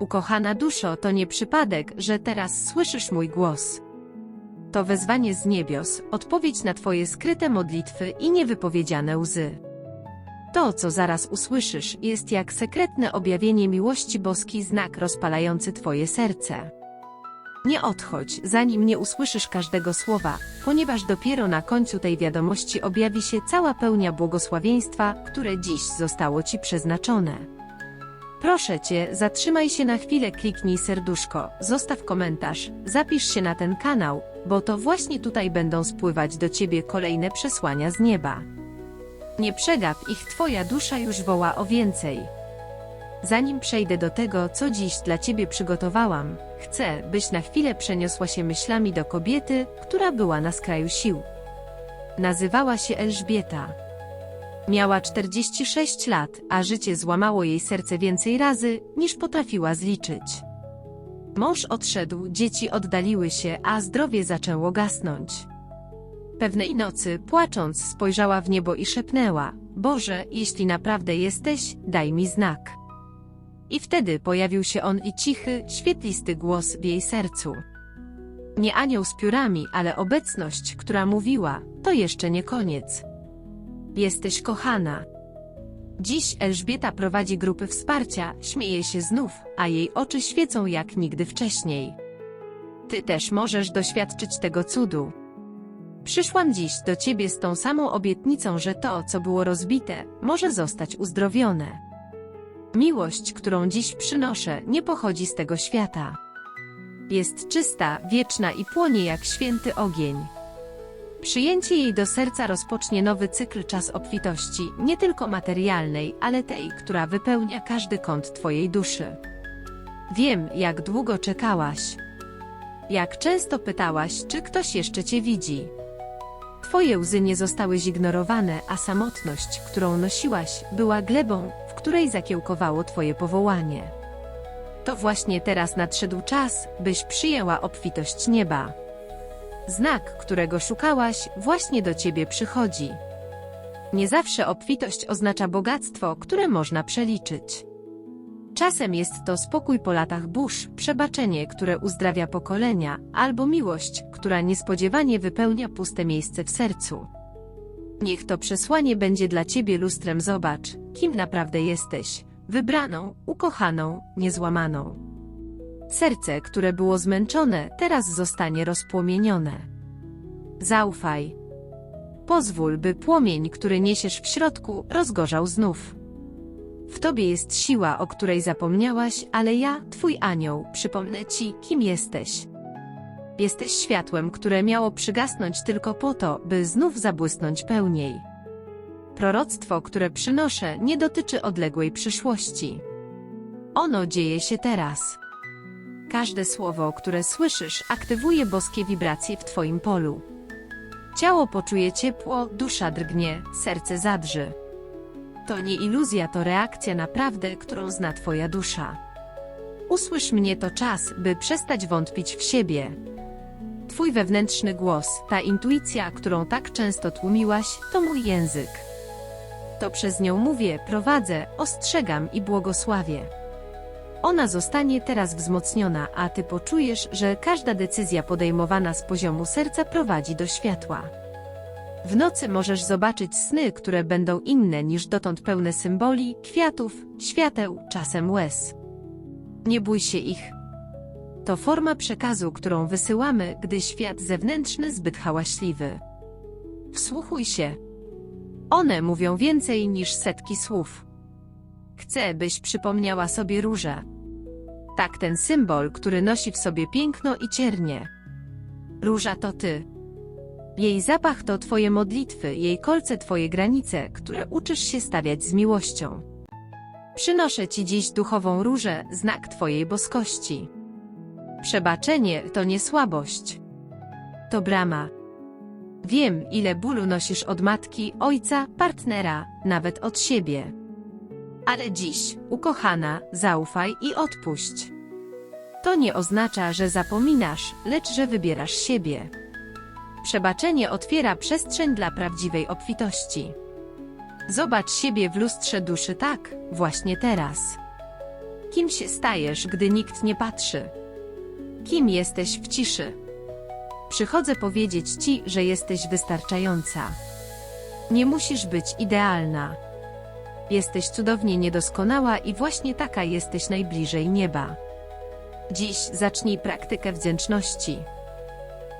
Ukochana duszo, to nie przypadek, że teraz słyszysz mój głos. To wezwanie z niebios, odpowiedź na Twoje skryte modlitwy i niewypowiedziane łzy. To, co zaraz usłyszysz, jest jak sekretne objawienie miłości boskiej znak rozpalający Twoje serce. Nie odchodź, zanim nie usłyszysz każdego słowa, ponieważ dopiero na końcu tej wiadomości objawi się cała pełnia błogosławieństwa, które dziś zostało Ci przeznaczone. Proszę Cię, zatrzymaj się na chwilę, kliknij serduszko, zostaw komentarz, zapisz się na ten kanał, bo to właśnie tutaj będą spływać do Ciebie kolejne przesłania z nieba. Nie przegap ich, Twoja dusza już woła o więcej. Zanim przejdę do tego, co dziś dla Ciebie przygotowałam, chcę, byś na chwilę przeniosła się myślami do kobiety, która była na skraju sił. Nazywała się Elżbieta. Miała 46 lat, a życie złamało jej serce więcej razy, niż potrafiła zliczyć. Mąż odszedł, dzieci oddaliły się, a zdrowie zaczęło gasnąć. Pewnej nocy, płacząc, spojrzała w niebo i szepnęła: Boże, jeśli naprawdę jesteś, daj mi znak. I wtedy pojawił się on i cichy, świetlisty głos w jej sercu. Nie anioł z piórami, ale obecność, która mówiła: To jeszcze nie koniec. Jesteś kochana. Dziś Elżbieta prowadzi grupy wsparcia, śmieje się znów, a jej oczy świecą jak nigdy wcześniej. Ty też możesz doświadczyć tego cudu. Przyszłam dziś do ciebie z tą samą obietnicą, że to, co było rozbite, może zostać uzdrowione. Miłość, którą dziś przynoszę, nie pochodzi z tego świata. Jest czysta, wieczna i płonie jak święty ogień. Przyjęcie jej do serca rozpocznie nowy cykl czas obfitości, nie tylko materialnej, ale tej, która wypełnia każdy kąt Twojej duszy. Wiem, jak długo czekałaś. Jak często pytałaś, czy ktoś jeszcze Cię widzi. Twoje łzy nie zostały zignorowane, a samotność, którą nosiłaś, była glebą, w której zakiełkowało Twoje powołanie. To właśnie teraz nadszedł czas, byś przyjęła obfitość nieba. Znak, którego szukałaś, właśnie do ciebie przychodzi. Nie zawsze obfitość oznacza bogactwo, które można przeliczyć. Czasem jest to spokój po latach burz, przebaczenie, które uzdrawia pokolenia, albo miłość, która niespodziewanie wypełnia puste miejsce w sercu. Niech to przesłanie będzie dla ciebie lustrem zobacz, kim naprawdę jesteś, wybraną, ukochaną, niezłamaną. Serce, które było zmęczone, teraz zostanie rozpłomienione. Zaufaj. Pozwól, by płomień, który niesiesz w środku, rozgorzał znów. W tobie jest siła, o której zapomniałaś, ale ja, twój anioł, przypomnę ci, kim jesteś. Jesteś światłem, które miało przygasnąć tylko po to, by znów zabłysnąć pełniej. Proroctwo, które przynoszę, nie dotyczy odległej przyszłości. Ono dzieje się teraz. Każde słowo, które słyszysz, aktywuje boskie wibracje w Twoim polu. Ciało poczuje ciepło, dusza drgnie, serce zadrży. To nie iluzja, to reakcja na prawdę, którą zna Twoja dusza. Usłysz mnie to czas, by przestać wątpić w siebie. Twój wewnętrzny głos, ta intuicja, którą tak często tłumiłaś, to mój język. To przez nią mówię, prowadzę, ostrzegam i błogosławię. Ona zostanie teraz wzmocniona, a ty poczujesz, że każda decyzja podejmowana z poziomu serca prowadzi do światła. W nocy możesz zobaczyć sny, które będą inne niż dotąd pełne symboli, kwiatów, świateł, czasem łez. Nie bój się ich. To forma przekazu, którą wysyłamy, gdy świat zewnętrzny zbyt hałaśliwy. Wsłuchuj się. One mówią więcej niż setki słów. Chcę, byś przypomniała sobie różę. Tak ten symbol, który nosi w sobie piękno i ciernie. Róża to ty. Jej zapach to twoje modlitwy, jej kolce twoje granice, które uczysz się stawiać z miłością. Przynoszę ci dziś duchową różę, znak twojej boskości. Przebaczenie to nie słabość. To brama. Wiem, ile bólu nosisz od matki, ojca, partnera, nawet od siebie. Ale dziś, ukochana, zaufaj i odpuść. To nie oznacza, że zapominasz, lecz że wybierasz siebie. Przebaczenie otwiera przestrzeń dla prawdziwej obfitości. Zobacz siebie w lustrze duszy tak, właśnie teraz. Kim się stajesz, gdy nikt nie patrzy? Kim jesteś w ciszy? Przychodzę powiedzieć ci, że jesteś wystarczająca. Nie musisz być idealna. Jesteś cudownie niedoskonała i właśnie taka jesteś najbliżej nieba. Dziś zacznij praktykę wdzięczności.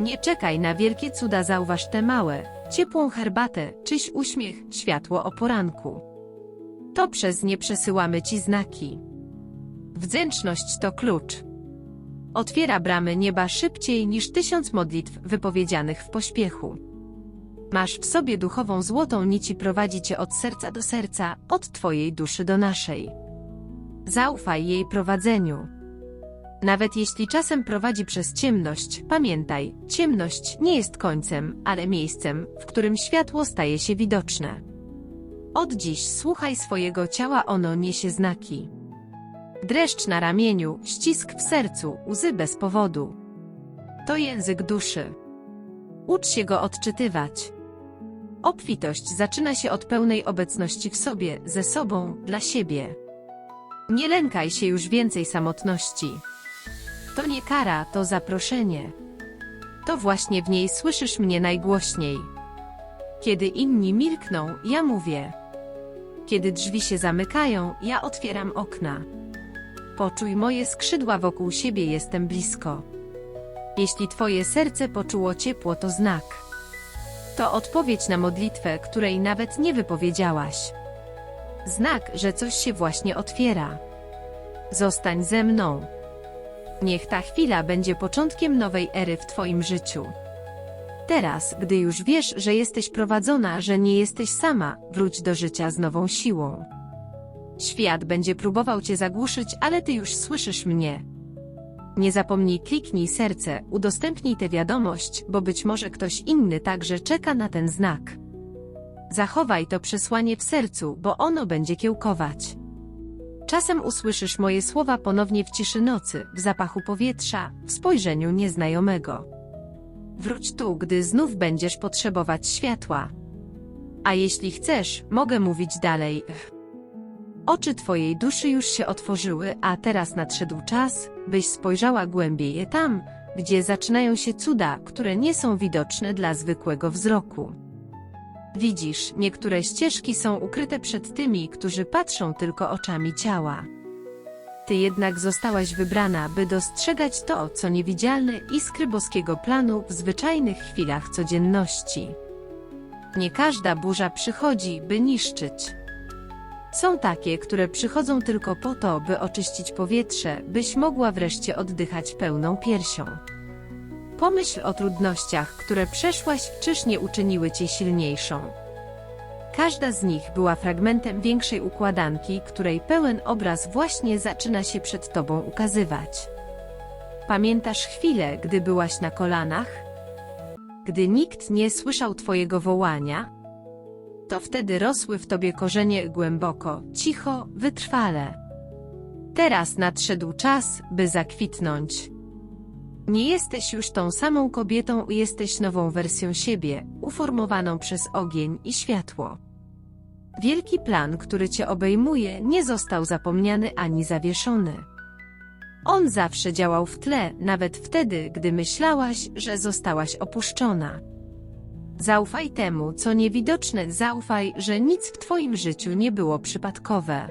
Nie czekaj na wielkie cuda, zauważ te małe, ciepłą herbatę, czyś uśmiech, światło o poranku. To przez nie przesyłamy ci znaki. Wdzięczność to klucz. Otwiera bramy nieba szybciej niż tysiąc modlitw wypowiedzianych w pośpiechu. Masz w sobie duchową złotą nici prowadzi cię od serca do serca, od twojej duszy do naszej. Zaufaj jej prowadzeniu. Nawet jeśli czasem prowadzi przez ciemność, pamiętaj, ciemność nie jest końcem, ale miejscem, w którym światło staje się widoczne. Od dziś słuchaj swojego ciała, ono niesie znaki. Dreszcz na ramieniu, ścisk w sercu, łzy bez powodu. To język duszy. Ucz się go odczytywać. Obfitość zaczyna się od pełnej obecności w sobie, ze sobą, dla siebie. Nie lękaj się już więcej samotności. To nie kara, to zaproszenie. To właśnie w niej słyszysz mnie najgłośniej. Kiedy inni milkną, ja mówię. Kiedy drzwi się zamykają, ja otwieram okna. Poczuj moje skrzydła wokół siebie, jestem blisko. Jeśli twoje serce poczuło ciepło, to znak. To odpowiedź na modlitwę, której nawet nie wypowiedziałaś. Znak, że coś się właśnie otwiera. Zostań ze mną. Niech ta chwila będzie początkiem nowej ery w Twoim życiu. Teraz, gdy już wiesz, że jesteś prowadzona, że nie jesteś sama, wróć do życia z nową siłą. Świat będzie próbował Cię zagłuszyć, ale Ty już słyszysz mnie. Nie zapomnij kliknij serce, udostępnij tę wiadomość, bo być może ktoś inny także czeka na ten znak. Zachowaj to przesłanie w sercu, bo ono będzie kiełkować. Czasem usłyszysz moje słowa ponownie w ciszy nocy, w zapachu powietrza, w spojrzeniu nieznajomego. Wróć tu, gdy znów będziesz potrzebować światła. A jeśli chcesz, mogę mówić dalej. Oczy Twojej duszy już się otworzyły, a teraz nadszedł czas, byś spojrzała głębiej tam, gdzie zaczynają się cuda, które nie są widoczne dla zwykłego wzroku. Widzisz, niektóre ścieżki są ukryte przed tymi, którzy patrzą tylko oczami ciała. Ty jednak zostałaś wybrana, by dostrzegać to, co niewidzialne iskry boskiego planu w zwyczajnych chwilach codzienności. Nie każda burza przychodzi, by niszczyć. Są takie, które przychodzą tylko po to, by oczyścić powietrze, byś mogła wreszcie oddychać pełną piersią. Pomyśl o trudnościach, które przeszłaś, czyż nie uczyniły cię silniejszą. Każda z nich była fragmentem większej układanki, której pełen obraz właśnie zaczyna się przed tobą ukazywać. Pamiętasz chwilę, gdy byłaś na kolanach? Gdy nikt nie słyszał twojego wołania? To wtedy rosły w tobie korzenie głęboko, cicho, wytrwale. Teraz nadszedł czas, by zakwitnąć. Nie jesteś już tą samą kobietą, jesteś nową wersją siebie, uformowaną przez ogień i światło. Wielki plan, który cię obejmuje, nie został zapomniany ani zawieszony. On zawsze działał w tle, nawet wtedy, gdy myślałaś, że zostałaś opuszczona. Zaufaj temu, co niewidoczne, zaufaj, że nic w Twoim życiu nie było przypadkowe.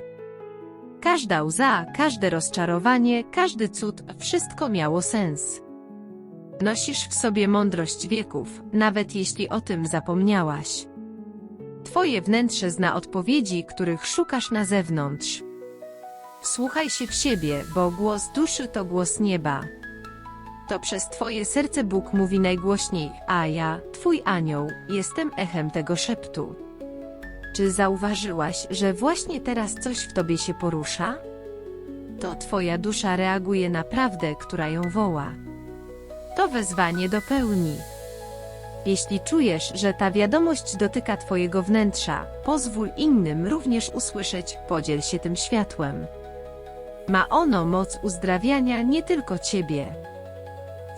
Każda łza, każde rozczarowanie, każdy cud, wszystko miało sens. Nosisz w sobie mądrość wieków, nawet jeśli o tym zapomniałaś. Twoje wnętrze zna odpowiedzi, których szukasz na zewnątrz. Wsłuchaj się w siebie, bo głos duszy to głos nieba. To przez Twoje serce Bóg mówi najgłośniej, a ja, Twój anioł, jestem echem tego szeptu. Czy zauważyłaś, że właśnie teraz coś w Tobie się porusza? To Twoja dusza reaguje na prawdę, która ją woła. To wezwanie do pełni. Jeśli czujesz, że ta wiadomość dotyka Twojego wnętrza, pozwól innym również usłyszeć, podziel się tym światłem. Ma ono moc uzdrawiania nie tylko Ciebie.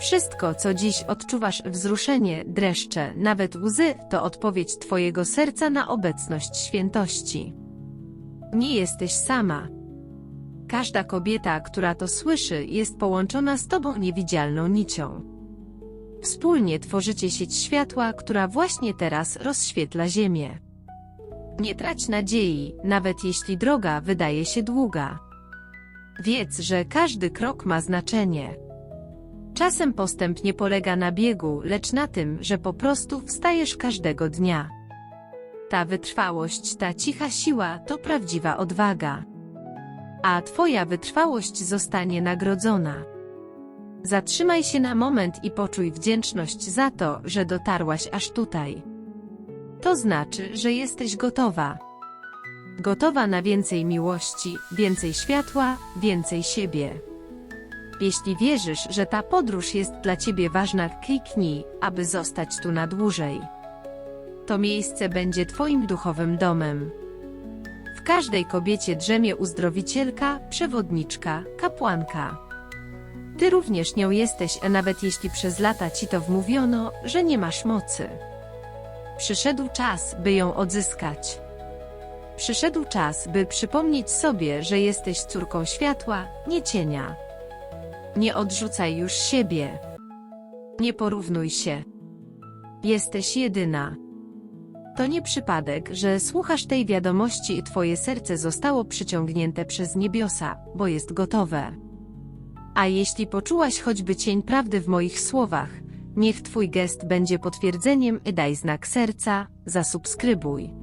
Wszystko, co dziś odczuwasz, wzruszenie, dreszcze, nawet łzy, to odpowiedź Twojego serca na obecność świętości. Nie jesteś sama. Każda kobieta, która to słyszy, jest połączona z tobą niewidzialną nicią. Wspólnie tworzycie sieć światła, która właśnie teraz rozświetla Ziemię. Nie trać nadziei, nawet jeśli droga wydaje się długa. Wiedz, że każdy krok ma znaczenie. Czasem postęp nie polega na biegu, lecz na tym, że po prostu wstajesz każdego dnia. Ta wytrwałość, ta cicha siła to prawdziwa odwaga. A Twoja wytrwałość zostanie nagrodzona. Zatrzymaj się na moment i poczuj wdzięczność za to, że dotarłaś aż tutaj. To znaczy, że jesteś gotowa. Gotowa na więcej miłości, więcej światła, więcej siebie. Jeśli wierzysz, że ta podróż jest dla ciebie ważna, kliknij, aby zostać tu na dłużej. To miejsce będzie twoim duchowym domem. W każdej kobiecie drzemie uzdrowicielka, przewodniczka, kapłanka. Ty również nią jesteś, a nawet jeśli przez lata ci to wmówiono, że nie masz mocy. Przyszedł czas, by ją odzyskać. Przyszedł czas, by przypomnieć sobie, że jesteś córką światła, nie cienia. Nie odrzucaj już siebie. Nie porównuj się. Jesteś jedyna. To nie przypadek, że słuchasz tej wiadomości i twoje serce zostało przyciągnięte przez niebiosa, bo jest gotowe. A jeśli poczułaś choćby cień prawdy w moich słowach, niech twój gest będzie potwierdzeniem i daj znak serca, zasubskrybuj.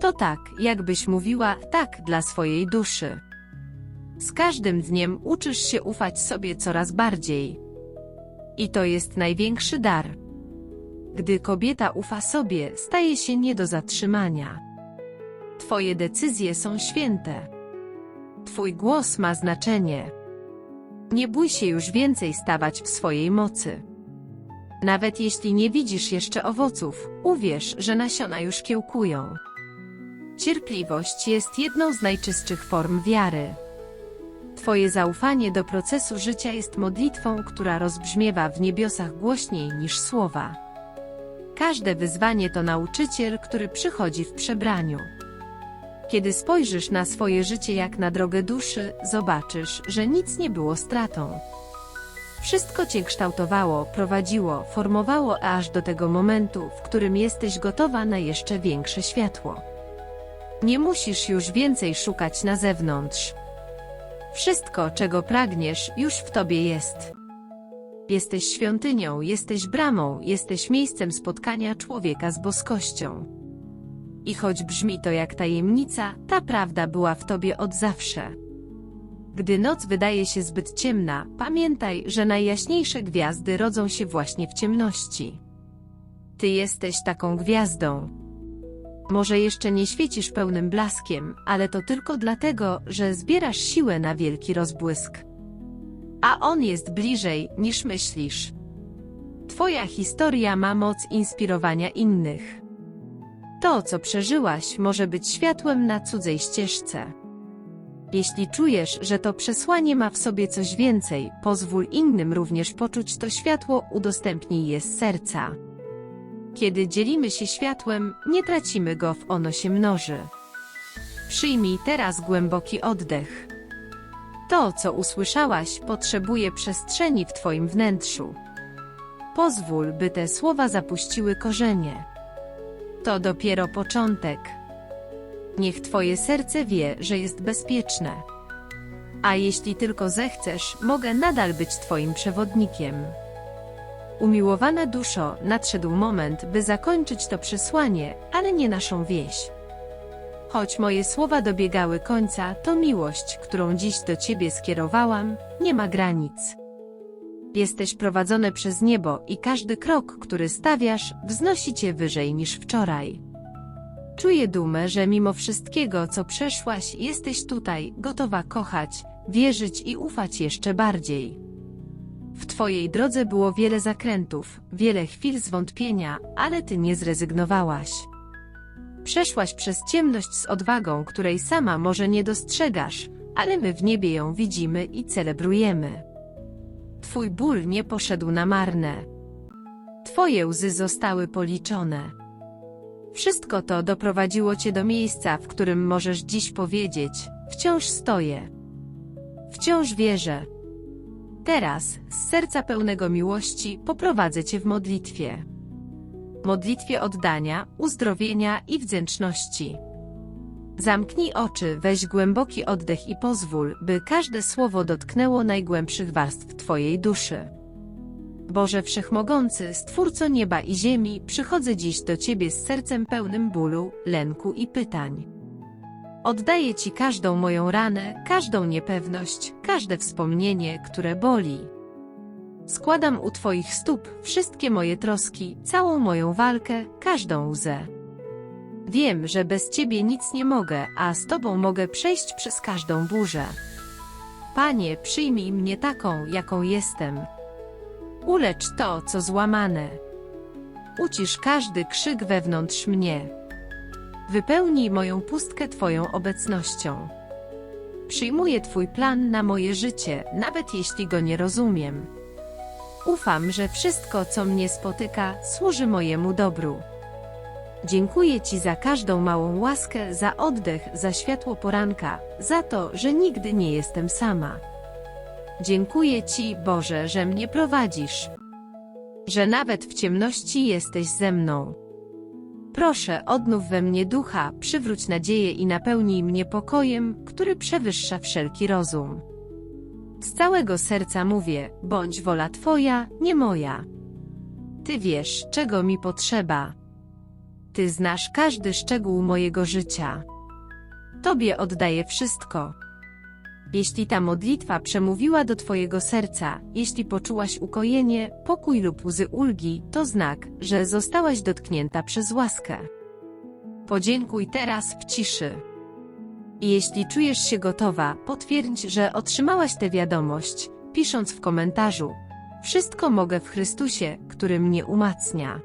To tak, jakbyś mówiła tak dla swojej duszy. Z każdym dniem uczysz się ufać sobie coraz bardziej. I to jest największy dar. Gdy kobieta ufa sobie, staje się nie do zatrzymania. Twoje decyzje są święte. Twój głos ma znaczenie. Nie bój się już więcej stawać w swojej mocy. Nawet jeśli nie widzisz jeszcze owoców, uwierz, że nasiona już kiełkują. Cierpliwość jest jedną z najczystszych form wiary. Twoje zaufanie do procesu życia jest modlitwą, która rozbrzmiewa w niebiosach głośniej niż słowa. Każde wyzwanie to nauczyciel, który przychodzi w przebraniu. Kiedy spojrzysz na swoje życie jak na drogę duszy, zobaczysz, że nic nie było stratą. Wszystko cię kształtowało, prowadziło, formowało aż do tego momentu, w którym jesteś gotowa na jeszcze większe światło. Nie musisz już więcej szukać na zewnątrz. Wszystko, czego pragniesz, już w tobie jest. Jesteś świątynią, jesteś bramą, jesteś miejscem spotkania człowieka z boskością. I choć brzmi to jak tajemnica, ta prawda była w tobie od zawsze. Gdy noc wydaje się zbyt ciemna, pamiętaj, że najjaśniejsze gwiazdy rodzą się właśnie w ciemności. Ty jesteś taką gwiazdą. Może jeszcze nie świecisz pełnym blaskiem, ale to tylko dlatego, że zbierasz siłę na wielki rozbłysk. A on jest bliżej, niż myślisz. Twoja historia ma moc inspirowania innych. To, co przeżyłaś, może być światłem na cudzej ścieżce. Jeśli czujesz, że to przesłanie ma w sobie coś więcej, pozwól innym również poczuć to światło, udostępnij je z serca. Kiedy dzielimy się światłem, nie tracimy go, w ono się mnoży. Przyjmij teraz głęboki oddech. To, co usłyszałaś, potrzebuje przestrzeni w Twoim wnętrzu. Pozwól, by te słowa zapuściły korzenie. To dopiero początek. Niech Twoje serce wie, że jest bezpieczne. A jeśli tylko zechcesz, mogę nadal być Twoim przewodnikiem. Umiłowana duszo, nadszedł moment, by zakończyć to przesłanie, ale nie naszą wieś. Choć moje słowa dobiegały końca, to miłość, którą dziś do Ciebie skierowałam, nie ma granic. Jesteś prowadzony przez niebo i każdy krok, który stawiasz, wznosi Cię wyżej niż wczoraj. Czuję dumę, że mimo wszystkiego, co przeszłaś, jesteś tutaj, gotowa kochać, wierzyć i ufać jeszcze bardziej. W Twojej drodze było wiele zakrętów, wiele chwil zwątpienia, ale Ty nie zrezygnowałaś. Przeszłaś przez ciemność z odwagą, której sama może nie dostrzegasz, ale my w niebie ją widzimy i celebrujemy. Twój ból nie poszedł na marne. Twoje łzy zostały policzone. Wszystko to doprowadziło cię do miejsca, w którym możesz dziś powiedzieć: Wciąż stoję. wciąż wierzę. Teraz, z serca pełnego miłości, poprowadzę Cię w modlitwie. Modlitwie oddania, uzdrowienia i wdzięczności. Zamknij oczy, weź głęboki oddech i pozwól, by każde słowo dotknęło najgłębszych warstw Twojej duszy. Boże Wszechmogący, Stwórco nieba i ziemi, przychodzę dziś do Ciebie z sercem pełnym bólu, lęku i pytań. Oddaję Ci każdą moją ranę, każdą niepewność, każde wspomnienie, które boli. Składam u Twoich stóp wszystkie moje troski, całą moją walkę, każdą łzę. Wiem, że bez Ciebie nic nie mogę, a z Tobą mogę przejść przez każdą burzę. Panie, przyjmij mnie taką, jaką jestem. Ulecz to, co złamane. Ucisz każdy krzyk wewnątrz mnie. Wypełnij moją pustkę Twoją obecnością. Przyjmuję Twój plan na moje życie, nawet jeśli go nie rozumiem. Ufam, że wszystko, co mnie spotyka, służy mojemu dobru. Dziękuję Ci za każdą małą łaskę, za oddech, za światło poranka, za to, że nigdy nie jestem sama. Dziękuję Ci, Boże, że mnie prowadzisz. Że nawet w ciemności jesteś ze mną. Proszę, odnów we mnie ducha, przywróć nadzieję i napełnij mnie pokojem, który przewyższa wszelki rozum. Z całego serca mówię, bądź wola Twoja, nie moja. Ty wiesz, czego mi potrzeba. Ty znasz każdy szczegół mojego życia. Tobie oddaję wszystko. Jeśli ta modlitwa przemówiła do Twojego serca, jeśli poczułaś ukojenie, pokój lub łzy ulgi, to znak, że zostałaś dotknięta przez łaskę. Podziękuj teraz w ciszy. I jeśli czujesz się gotowa, potwierdź, że otrzymałaś tę wiadomość, pisząc w komentarzu: Wszystko mogę w Chrystusie, który mnie umacnia.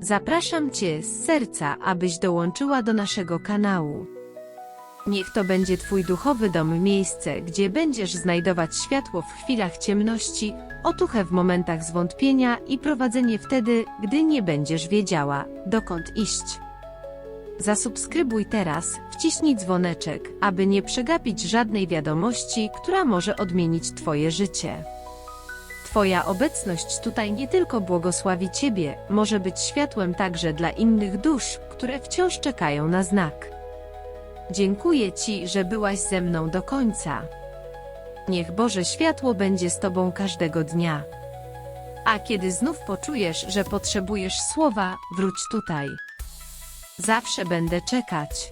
Zapraszam Cię z serca, abyś dołączyła do naszego kanału. Niech to będzie Twój duchowy dom, miejsce, gdzie będziesz znajdować światło w chwilach ciemności, otuchę w momentach zwątpienia i prowadzenie wtedy, gdy nie będziesz wiedziała, dokąd iść. Zasubskrybuj teraz, wciśnij dzwoneczek, aby nie przegapić żadnej wiadomości, która może odmienić Twoje życie. Twoja obecność tutaj nie tylko błogosławi Ciebie, może być światłem także dla innych dusz, które wciąż czekają na znak. Dziękuję Ci, że byłaś ze mną do końca. Niech Boże światło będzie z Tobą każdego dnia. A kiedy znów poczujesz, że potrzebujesz słowa, wróć tutaj. Zawsze będę czekać.